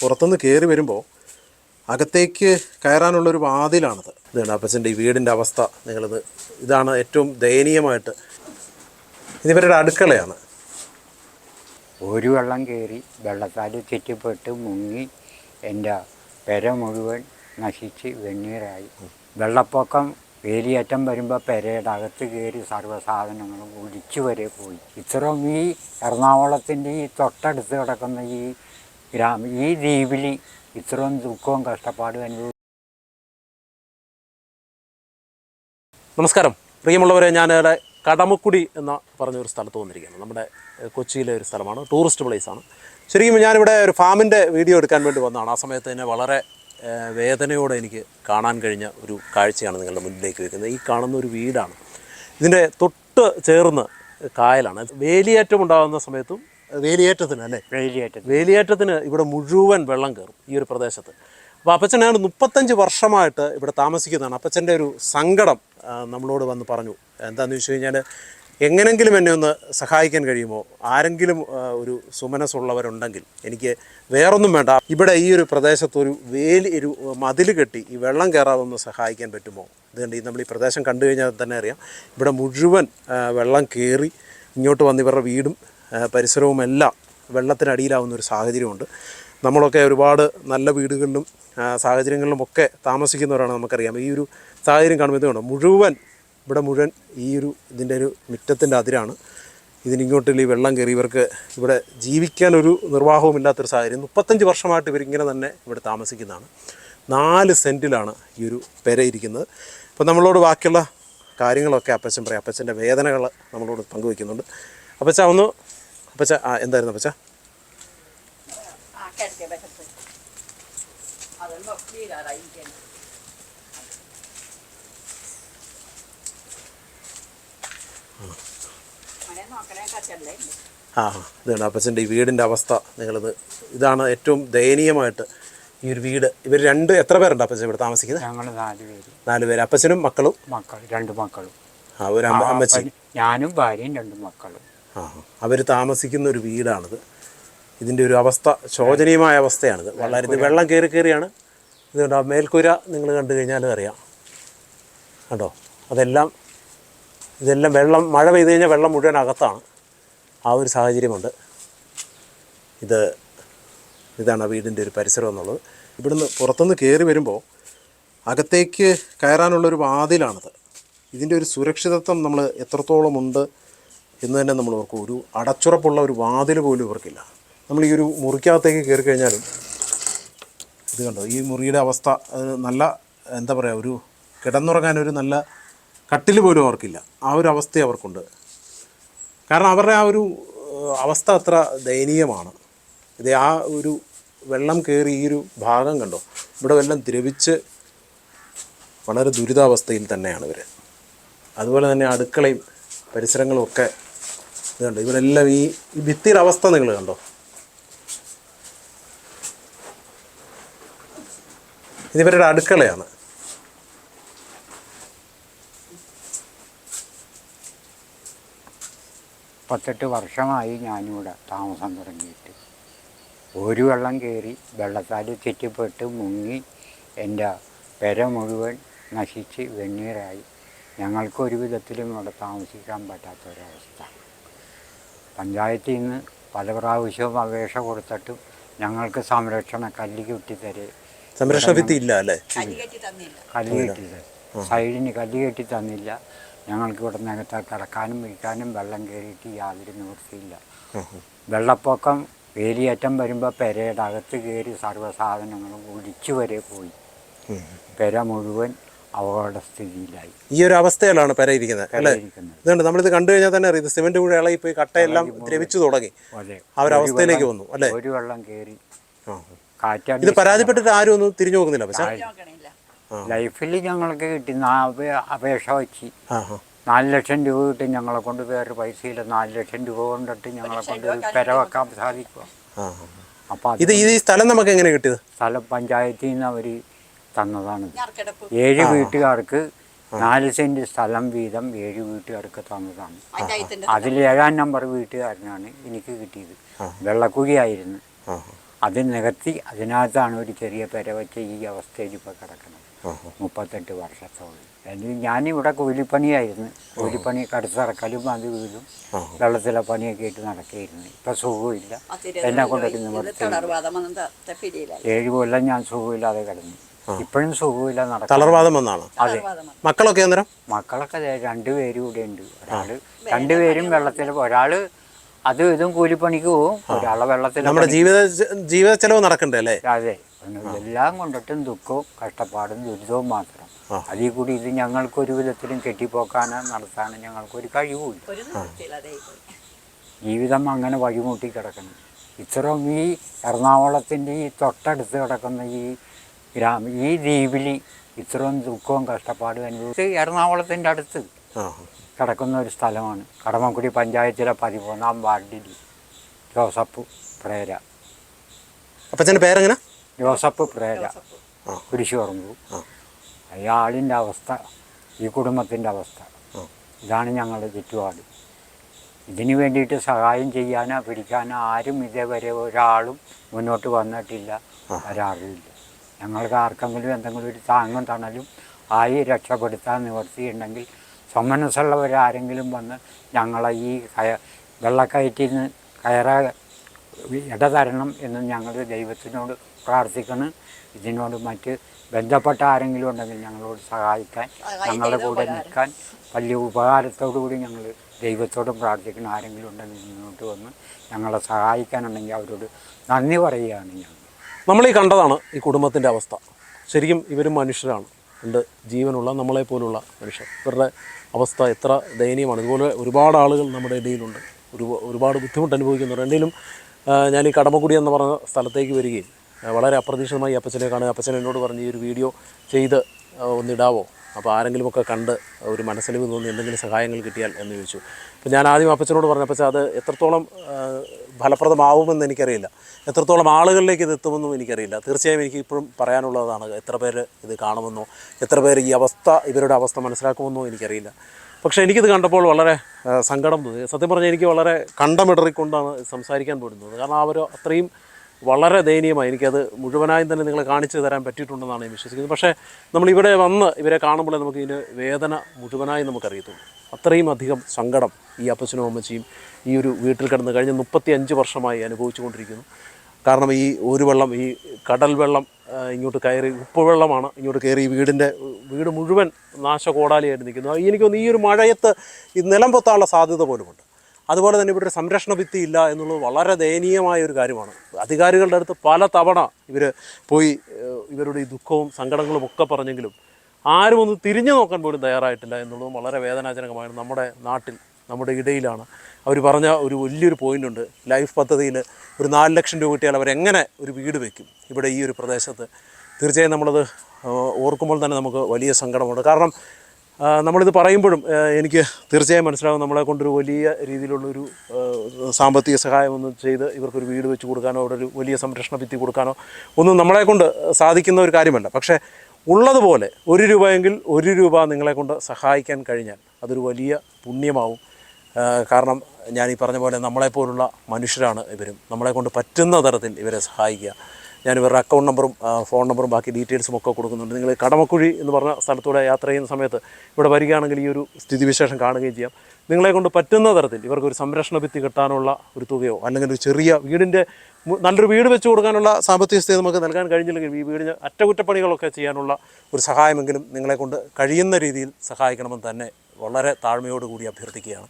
പുറത്തുനിന്ന് കയറി വരുമ്പോൾ അകത്തേക്ക് കയറാനുള്ളൊരു വാതിലാണത്. ഇതാണ് അപ്പച്ചന്റെ ഈ വീടിന്റെ അവസ്ഥ. നിങ്ങളിത് ഇതാണ് ഏറ്റവും ദയനീയമായിട്ട്. ഇതിവരുടെ അടുക്കളയാണ്. ഒരു വെള്ളം കയറി വെള്ളത്താൽ ചുറ്റിപ്പെട്ട് മുങ്ങി എന്റെ പെര മുഴുവൻ നശിച്ച് വെണ്ണീറായി. വെള്ളപ്പൊക്കം വേലിയേറ്റം വരുമ്പോൾ പെരയുടെ അകത്ത് കയറി സർവസാധനങ്ങളും ഒലിച്ചു വരെ പോയി. ഇത്രയും ഈ എറണാകുളത്തിന്റെ ഈ തൊട്ടടുത്ത് കിടക്കുന്ന ഈ ഗ്രാമ ഈ ദ്വീപിൽ ഇത്രയും ദുഃഖവും കഷ്ടപ്പാടും അനുഭവം നമസ്കാരം. പ്രിയമുള്ളവരെ ഞാൻ കടമക്കുടി എന്ന പറഞ്ഞൊരു സ്ഥലത്ത് വന്നിരിക്കുകയാണ് നമ്മുടെ കൊച്ചിയിലെ ഒരു സ്ഥലമാണ്. ടൂറിസ്റ്റ് പ്ലേസ് ആണ്. ശരിക്കും ഞാനിവിടെ ഒരു ഫാമിന്റെ വീഡിയോ എടുക്കാൻ വേണ്ടി വന്നതാണ്. ആ സമയത്ത് തന്നെ വളരെ വേദനയോടെ എനിക്ക് കാണാൻ കഴിഞ്ഞ ഒരു കാഴ്ചയാണ് നിങ്ങളുടെ മുന്നിലേക്ക് വെക്കുന്നത്. ഈ കാണുന്ന ഒരു വീടാണ്. ഇതിന്റെ തൊട്ട് ചേർന്ന് കായലാണ്. വേലിയേറ്റം ഉണ്ടാകുന്ന സമയത്തും വേലിയേറ്റത്തിന് അല്ലേ? വേലിയേറ്റത്തിൽ വേലിയേറ്റത്തിന് ഇവിടെ മുഴുവൻ വെള്ളം കയറും ഈ ഒരു പ്രദേശത്ത്. അപ്പോൾ അപ്പച്ചനാണ് മുപ്പത്തഞ്ച് വർഷമായിട്ട് ഇവിടെ താമസിക്കുന്നതാണ്. അപ്പച്ചന്റെ ഒരു സങ്കടം നമ്മളോട് വന്ന് പറഞ്ഞു. എന്താണെന്ന് വെച്ച് കഴിഞ്ഞാൽ എങ്ങനെങ്കിലും എന്നെ ഒന്ന് സഹായിക്കാൻ കഴിയുമോ? ആരെങ്കിലും ഒരു സുമനസ്സുള്ളവരുണ്ടെങ്കിൽ എനിക്ക് വേറൊന്നും വേണ്ട. ഇവിടെ ഈ ഒരു പ്രദേശത്ത് ഒരു വേലി ഒരു മതിൽ കെട്ടി ഈ വെള്ളം കയറാതെ ഒന്ന് സഹായിക്കാൻ പറ്റുമോ? ഇതുകൊണ്ട് ഈ നമ്മൾ ഈ പ്രദേശം കണ്ടു കഴിഞ്ഞാൽ തന്നെ അറിയാം. ഇവിടെ മുഴുവൻ വെള്ളം കയറി ഇങ്ങോട്ട് വന്ന് ഇവരുടെ വീടും പരിസരവും എല്ലാം വെള്ളത്തിനടിയിലാവുന്ന ഒരു സാഹചര്യമുണ്ട്. നമ്മളൊക്കെ ഒരുപാട് നല്ല വീടുകളിലും സാഹചര്യങ്ങളിലും ഒക്കെ താമസിക്കുന്നവരാണ് നമുക്കറിയാം. ഈ ഒരു സാഹചര്യം കാണുമ്പോൾ മുഴുവൻ ഇവിടെ മുഴുവൻ ഈ ഒരു ഇതിന്റെ ഒരു മുറ്റത്തിന്റെ അതിരാണ്. ഇതിനിങ്ങോട്ടിൽ ഈ വെള്ളം കയറി ഇവർക്ക് ഇവിടെ ജീവിക്കാനൊരു നിർവാഹവുമില്ലാത്തൊരു സാഹചര്യം. മുപ്പത്തഞ്ച് വർഷമായിട്ട് ഇവരിങ്ങനെ തന്നെ ഇവിടെ താമസിക്കുന്നതാണ്. നാല് സെന്റിലാണ് ഈ ഒരു പെര ഇരിക്കുന്നത് അപ്പോൾ നമ്മളോട് ബാക്കിയുള്ള കാര്യങ്ങളൊക്കെ അപ്പച്ചൻ പറയും. അപ്പച്ചന്റെ വേദനകൾ നമ്മളോട് പങ്കുവയ്ക്കുന്നുണ്ട്. അപ്പച്ച ഒന്ന് അപ്പച്ച ആ എന്തായിരുന്നു അപ്പച്ച? ആ ഇതാണ് അപ്പച്ചന്റെ ഈ വീടിന്റെ അവസ്ഥ. നിങ്ങളിത് ഇതാണ് ഏറ്റവും ദയനീയമായിട്ട് ഈ ഒരു വീട്. ഇവർ രണ്ട് എത്ര പേരുണ്ട് അപ്പച്ചൻ ഇവിടെ താമസിക്കുന്നത്? ഞങ്ങൾ നാല് പേര്. നാല് പേര്. അപ്പച്ചനും മക്കളും? മക്കൾ രണ്ട് മക്കളും. ആ ഒരു അമ്മ അമ്മച്ചി. ഞാനും ഭാര്യയും രണ്ട് മക്കളും. അവർ താമസിക്കുന്ന ഒരു വീടാണിത്. ഇതിന്റെ ഒരു അവസ്ഥ ശോചനീയമായ അവസ്ഥയാണിത്. വളരെ ഇത് വെള്ളം കയറി കയറിയാണ് ഇതുകൊണ്ട് ആ മേൽക്കൂര നിങ്ങൾ കണ്ടു കഴിഞ്ഞാൽ അറിയാം. കണ്ടോ? അതെല്ലാം ഇതെല്ലാം വെള്ളം മഴ പെയ്ത് കഴിഞ്ഞാൽ വെള്ളം മുഴുവൻ അകത്താണ്. ആ ഒരു സാഹചര്യമുണ്ട്. ഇത് ഇതാണ് ആ വീടിന്റെ ഒരു പരിസരം എന്നുള്ളത്. ഇവിടുന്ന് പുറത്തുനിന്ന് കയറി വരുമ്പോൾ അകത്തേക്ക് കയറാനുള്ളൊരു വാതിലാണിത്. ഇതിന്റെ ഒരു സുരക്ഷിതത്വം നമ്മൾ എത്രത്തോളം ഉണ്ട് എന്ന് തന്നെ നമ്മൾ ഓർക്കും. ഒരു അടച്ചുറപ്പുള്ള ഒരു വാതിൽ പോലും ഇവർക്കില്ല. നമ്മൾ ഈ ഒരു മുറിക്കകത്തേക്ക് കയറി കഴിഞ്ഞാലും ഇത് കണ്ടോ? ഈ മുറിയുടെ അവസ്ഥ നല്ല എന്താ പറയുക ഒരു കിടന്നുറങ്ങാൻ ഒരു നല്ല കട്ടിൽ പോലും അവർക്കില്ല. ആ ഒരു അവസ്ഥ അവർക്കുണ്ട്. കാരണം അവരുടെ ആ ഒരു അവസ്ഥ അത്ര ദയനീയമാണ്. ഇത് ആ ഒരു വെള്ളം കയറി ഈ ഒരു ഭാഗം കണ്ടോ? ഇവിടെ വെള്ളം ദ്രവിച്ച് വളരെ ദുരിതാവസ്ഥയിൽ തന്നെയാണ് ഇവർ അതുപോലെ തന്നെ അടുക്കളയും പരിസരങ്ങളും ഒക്കെ ഇത് കണ്ടോ ഇവിടെ ഈ ഈ ഭിത്തിയുടെ അവസ്ഥ നിങ്ങൾ കണ്ടോ? ഇതിവരുടെ അടുക്കളയാണ്. പത്തെട്ട് വർഷമായി ഞാനിവിടെ താമസം തുടങ്ങിയിട്ട്. ഒരു വെള്ളം കയറി വെള്ളത്താൽ ചുറ്റിപ്പെട്ട് മുങ്ങി എന്റെ പെര മുഴുവൻ നശിച്ച് വെണ്ണീറായി. ഞങ്ങൾക്ക് ഒരു വിധത്തിലും ഇവിടെ താമസിക്കാൻ പറ്റാത്തൊരവസ്ഥ. പഞ്ചായത്തിൽ നിന്ന് പല പ്രാവശ്യവും അപേക്ഷ കൊടുത്തിട്ടും ഞങ്ങൾക്ക് സംരക്ഷണ കല്ല് കെട്ടിത്തരെ. സംരക്ഷണ ഭിത്തി ഇല്ല അല്ലേ? കരി കെട്ടി തന്നില്ല. കല്ല് കെട്ടി സൈഡിന് കല്ല് കെട്ടി തന്നില്ല. ഞങ്ങൾക്ക് ഇവിടെ നികത്ത് കിടക്കാനും വിൽക്കാനും വെള്ളം കയറിയിട്ട് യാതൊരു നിവൃത്തിയില്ല. വെള്ളപ്പൊക്കം വേലിയേറ്റം വരുമ്പോൾ പെരയുടെ അകത്ത് കയറി സർവസാധനങ്ങളും ഒലിച്ചു വരെ പോയി. പെര മുഴുവൻ അപകട സ്ഥിതിയിലായി. ഈ ഒരു അവസ്ഥയിലാണ് പെര ഇരിക്കുന്നത് അല്ലേ? ഇരിക്കുന്നത് ഇതുണ്ട് നമ്മളിത് കണ്ടു കഴിഞ്ഞാൽ തന്നെ അറിയാം സിമെന്റ് കൂടെ ഇളകി പോയി കട്ടയെല്ലാം ദ്രവിച്ചു തുടങ്ങി. അവരവസ്ഥയിലേക്ക് ആ ഒരു അവസ്ഥയിലേക്ക് വന്നു അല്ലേ? ഒരു വെള്ളം കയറി ഇത് പരാതിപ്പെട്ടിട്ട് ആരും ഒന്നും തിരിഞ്ഞു നോക്കുന്നില്ല പക്ഷേ? ലൈഫിൽ ഞങ്ങൾക്ക് കിട്ടി അപേക്ഷ വെച്ച് നാല് ലക്ഷം രൂപ കിട്ടി ഞങ്ങളെ കൊണ്ട് വേറെ പൈസയില്ല നാല് ലക്ഷം രൂപ കൊണ്ടിട്ട് ഞങ്ങളെ കൊണ്ട് പെര വെക്കാൻ സാധിക്കുക അപ്പൊ ഇത് ഇത് ഈ സ്ഥലം നമുക്ക് എങ്ങനെ കിട്ടിയത്? സ്ഥലം പഞ്ചായത്തിൽ നിന്ന് അവർ തന്നതാണ്. ഏഴ് വീട്ടുകാർക്ക് നാല് സെന്റ് സ്ഥലം വീതം ഏഴ് വീട്ടുകാർക്ക് തന്നതാണ്. അതിൽ ഏഴാം നമ്പർ വീട്ടുകാരനാണ് എനിക്ക് കിട്ടിയത്. വെള്ളക്കുഴിയായിരുന്നു. ആയിരുന്നു അത് നികത്തി അതിനകത്താണ് ഒരു ചെറിയ പെര വെച്ച് ഈ അവസ്ഥയിൽ ഇപ്പോൾ കിടക്കുന്നത്. മുപ്പത്തെട്ട് വർഷത്തോളം. എനിക്ക് ഞാനിവിടെ കൂലിപ്പണിയായിരുന്നു. കൂലിപ്പണി കടുത്തിറക്കലും അത് വീടും ആഹാ. വെള്ളത്തിലെ പണിയൊക്കെ ആയിട്ട് നടക്കുകയായിരുന്നു. ഇപ്പം സുഖമില്ല. എന്നെ കൊണ്ടൊരു നിവർത്തി ഏഴ് കൊല്ലം ഞാൻ സുഖമില്ലാതെ കിടന്നു. ഇപ്പോഴും സുഖമില്ല നടക്കും തളർവാദം വന്നാണ്? അതെ മക്കളൊക്കെ അന്നേരം മക്കളൊക്കെ രണ്ടുപേരും കൂടെ ഉണ്ട്. ഒരാൾ രണ്ടുപേരും വെള്ളത്തിൽ ഒരാൾ അത് ഇതും കൂലിപ്പണിക്ക് പോവും. ഒരാളെ വെള്ളത്തിൽ നമ്മുടെ ജീവിത ജീവിത ചെലവ് നടക്കണ്ടേ അല്ലേ? അതെ. എല്ലാം കൊണ്ടിട്ടും ദുഃഖവും കഷ്ടപ്പാടും ദുരിതവും മാത്രം. അതിൽ കൂടി ഇത് ഞങ്ങൾക്ക് ഒരു വിധത്തിലും കെട്ടിപ്പോക്കാനോ നടത്താനോ ഞങ്ങൾക്കൊരു കഴിവുമില്ല. ജീവിതം അങ്ങനെ വഴിമുട്ടി കിടക്കണം. ഇത്രയും ഈ എറണാകുളത്തിന്റെ ഈ തൊട്ടടുത്ത് കിടക്കുന്ന ഈ ഗ്രാമ ഈ ദ്വീപിൽ ഇത്രയും ദുഃഖവും കഷ്ടപ്പാടും അനുഭവിച്ച് എറണാകുളത്തിന്റെ അടുത്ത് കിടക്കുന്ന ഒരു സ്ഥലമാണ്. കടമക്കുടി പഞ്ചായത്തിലെ പതിമൂന്നാം വാർഡിൽ ജോസഫ് പ്രേര. അപ്പച്ചന്റെ പേരെങ്ങനെ? ജോസഫ് പ്രേര. കുരിശുറമ്പു. അയാളിന്റെ അവസ്ഥ ഈ കുടുംബത്തിന്റെ അവസ്ഥ. ഇതാണ് ഞങ്ങളുടെ ചുറ്റുപാട്. ഇതിനു വേണ്ടിയിട്ട് സഹായം ചെയ്യാനോ പിടിക്കാനോ ആരും ഇതേവരെ ഒരാളും മുന്നോട്ട് വന്നിട്ടില്ല. വരാറുമില്ല ഞങ്ങൾക്ക് ആർക്കെങ്കിലും എന്തെങ്കിലും ഒരു താങ്ങും തണലും ആയി രക്ഷപ്പെടുത്താൻ നിവർത്തിയുണ്ടെങ്കിൽ സമ്മനസ്സുള്ളവരാരെങ്കിലും വന്ന് ഞങ്ങളെ ഈ കയ വെള്ളക്കയറ്റിൽ നിന്ന് കയറ ഇടതരണം എന്ന് ഞങ്ങൾ ദൈവത്തിനോട് പ്രാർത്ഥിക്കണം ഇതിനോട് മറ്റ് ബന്ധപ്പെട്ട ആരെങ്കിലും ഉണ്ടെങ്കിൽ ഞങ്ങളോട് സഹായിക്കാൻ ഞങ്ങളുടെ കൂടെ നിൽക്കാൻ വലിയ ഉപകാരത്തോടു കൂടി ഞങ്ങൾ ദൈവത്തോടും പ്രാർത്ഥിക്കണം ആരെങ്കിലും ഉണ്ടെങ്കിൽ മുന്നോട്ട് വന്ന് ഞങ്ങളെ സഹായിക്കാനുണ്ടെങ്കിൽ അവരോട് നന്ദി പറയുകയാണ് ഞങ്ങൾ. നമ്മൾ ഈ കണ്ടതാണ് ഈ കുടുംബത്തിന്റെ അവസ്ഥ. ശരിക്കും ഇവരും മനുഷ്യരാണ്. ഉണ്ട് ജീവനുള്ള നമ്മളെ പോലുള്ള മനുഷ്യർ. ഇവരുടെ അവസ്ഥ എത്ര ദയനീയമാണ്. ഇതുപോലെ ഒരുപാട് ആളുകൾ നമ്മുടെ ഇടയിലുണ്ട്. ഒരു ഒരുപാട് ബുദ്ധിമുട്ട് അനുഭവിക്കുന്നുണ്ട് എന്തെങ്കിലും ഞാൻ ഈ കടമക്കുടി എന്ന് പറഞ്ഞ സ്ഥലത്തേക്ക് വരികയും വളരെ അപ്രതീക്ഷിതമായി അപ്പച്ചനെ കാണുക അപ്പച്ചൻ എന്നോട് പറഞ്ഞ് ഈ ഒരു വീഡിയോ ചെയ്ത് ഒന്നിടാവോ? അപ്പോൾ ആരെങ്കിലുമൊക്കെ കണ്ട് ഒരു മനസ്സിലിവ് തോന്നി എന്തെങ്കിലും സഹായങ്ങൾ കിട്ടിയാൽ എന്ന് ചോദിച്ചു. അപ്പോൾ ഞാൻ ആദ്യം അപ്പച്ചനോട് പറഞ്ഞു അപ്പച്ച അത് എത്രത്തോളം ഫലപ്രദമാവുമെന്ന് എനിക്കറിയില്ല. എത്രത്തോളം ആളുകളിലേക്ക് ഇത് എത്തുമെന്നും എനിക്കറിയില്ല. തീർച്ചയായും എനിക്ക് ഇപ്പോഴും പറയാനുള്ളതാണ് എത്ര പേര് ഇത് കാണുമെന്നോ എത്ര പേര് ഈ അവസ്ഥ ഇവരുടെ അവസ്ഥ മനസ്സിലാക്കുമെന്നോ എനിക്കറിയില്ല. പക്ഷേ എനിക്കിത് കണ്ടപ്പോൾ വളരെ സങ്കടം തോന്നി. സത്യം പറഞ്ഞാൽ എനിക്ക് വളരെ കണ്ടമിടറിക്കൊണ്ടാണ് സംസാരിക്കാൻ പോരുന്നത് കാരണം അവർ അത്രയും വളരെ ദയനീയമായി എനിക്കത് മുഴുവനായും തന്നെ നിങ്ങളെ കാണിച്ചു തരാൻ പറ്റിയിട്ടുണ്ടെന്നാണ് ഞാൻ വിശ്വസിക്കുന്നത്. പക്ഷേ നമ്മളിവിടെ വന്ന് ഇവരെ കാണുമ്പോഴേ നമുക്ക് ഇതിന് വേദന മുഴുവനായി നമുക്കറിയത്തുള്ളൂ. അത്രയും അധികം സങ്കടം ഈ അപ്പച്ചനും അമ്മച്ചിയും ഈ ഒരു വീട്ടിൽ കിടന്ന് കഴിഞ്ഞ മുപ്പത്തി അഞ്ച് വർഷമായി അനുഭവിച്ചുകൊണ്ടിരിക്കുന്നു. കാരണം ഈ ഒരു വെള്ളം ഈ കടൽ വെള്ളം ഇങ്ങോട്ട് കയറി ഉപ്പുവെള്ളമാണ് ഇങ്ങോട്ട് കയറി ഈ വീടിന്റെ വീട് മുഴുവൻ നാശകോടാലിയായിട്ട് നിൽക്കുന്നു. എനിക്ക് തോന്നുന്നു ഈ ഒരു മഴയത്ത് ഈ നിലം പൊത്താനുള്ള സാധ്യത പോലുമുണ്ട്. അതുപോലെ തന്നെ ഒരു സംരക്ഷണ ഭിത്തി ഇല്ല എന്നുള്ളത് വളരെ ദയനീയമായ ഒരു കാര്യമാണ്. അധികാരികളുടെ അടുത്ത് പല തവണ ഇവർ പോയി ഇവരുടെ ഈ ദുഃഖവും സങ്കടങ്ങളും ഒക്കെ പറഞ്ഞെങ്കിലും ആരും ഒന്ന് തിരിഞ്ഞു നോക്കാൻ പോലും തയ്യാറായിട്ടില്ല എന്നുള്ളതും വളരെ വേദനാജനകമാണ് നമ്മുടെ നാട്ടിൽ നമ്മുടെ ഇടയിലാണ്. അവർ പറഞ്ഞ ഒരു വലിയൊരു പോയിന്റ് ഉണ്ട്. ലൈഫ് പദ്ധതിയിൽ ഒരു നാല് ലക്ഷം രൂപ കിട്ടിയാൽ അവരെങ്ങനെ ഒരു വീട് വയ്ക്കും ഇവിടെ ഈ ഒരു പ്രദേശത്ത്? തീർച്ചയായും നമ്മളത് ഓർക്കുമ്പോൾ തന്നെ നമുക്ക് വലിയ സങ്കടമുണ്ട്. കാരണം നമ്മളിത് പറയുമ്പോഴും എനിക്ക് തീർച്ചയായും മനസ്സിലാകും നമ്മളെ കൊണ്ടൊരു വലിയ രീതിയിലുള്ളൊരു സാമ്പത്തിക സാമ്പത്തിക സഹായമൊന്നും ചെയ്ത് ഇവർക്കൊരു വീട് വെച്ച് കൊടുക്കാനോ അവിടെ ഒരു വലിയ സംരക്ഷണ ഭിത്തി കൊടുക്കാനോ ഒന്നും നമ്മളെ കൊണ്ട് സാധിക്കുന്ന ഒരു കാര്യമല്ല. പക്ഷേ ഉള്ളതുപോലെ ഒരു രൂപയെങ്കിൽ ഒരു രൂപ നിങ്ങളെ കൊണ്ട് സഹായിക്കാൻ കഴിഞ്ഞാൽ അതൊരു വലിയ പുണ്യമാവും. കാരണം ഞാൻ ഈ പറഞ്ഞ പോലെ നമ്മളെപ്പോലുള്ള മനുഷ്യരാണ് ഇവരും. നമ്മളെ കൊണ്ട് പറ്റുന്ന തരത്തിൽ ഇവരെ സഹായിക്കുക. ഞാൻ ഇവരുടെ അക്കൗണ്ട് നമ്പറും ഫോൺ നമ്പറും ബാക്കി ഡീറ്റെയിൽസും ഒക്കെ കൊടുക്കുന്നുണ്ട്. നിങ്ങൾ കടമക്കുഴി എന്ന് പറഞ്ഞ സ്ഥലത്തൂടെ യാത്ര ചെയ്യുന്ന സമയത്ത് ഇവിടെ വരികയാണെങ്കിൽ ഈ ഒരു സ്ഥിതിവിശേഷം കാണുകയും ചെയ്യാം. നിങ്ങളെ കൊണ്ട് പറ്റുന്ന തരത്തിൽ ഇവർക്കൊരു സംരക്ഷണ ഭിത്തി കിട്ടാനുള്ള ഒരു തുകയോ അല്ലെങ്കിൽ ഒരു ചെറിയ വീടിന്റെ നല്ലൊരു വീട് വെച്ച് കൊടുക്കാനുള്ള സാമ്പത്തിക സ്ഥിതി നമുക്ക് നൽകാൻ കഴിഞ്ഞില്ലെങ്കിൽ ഈ വീടിന് അറ്റകുറ്റപ്പണികളൊക്കെ ചെയ്യാനുള്ള ഒരു സഹായമെങ്കിലും നിങ്ങളെ കൊണ്ട് കഴിയുന്ന രീതിയിൽ സഹായിക്കണമെന്ന് തന്നെ വളരെ താഴ്മയോടുകൂടി അഭ്യർത്ഥിക്കുകയാണ്.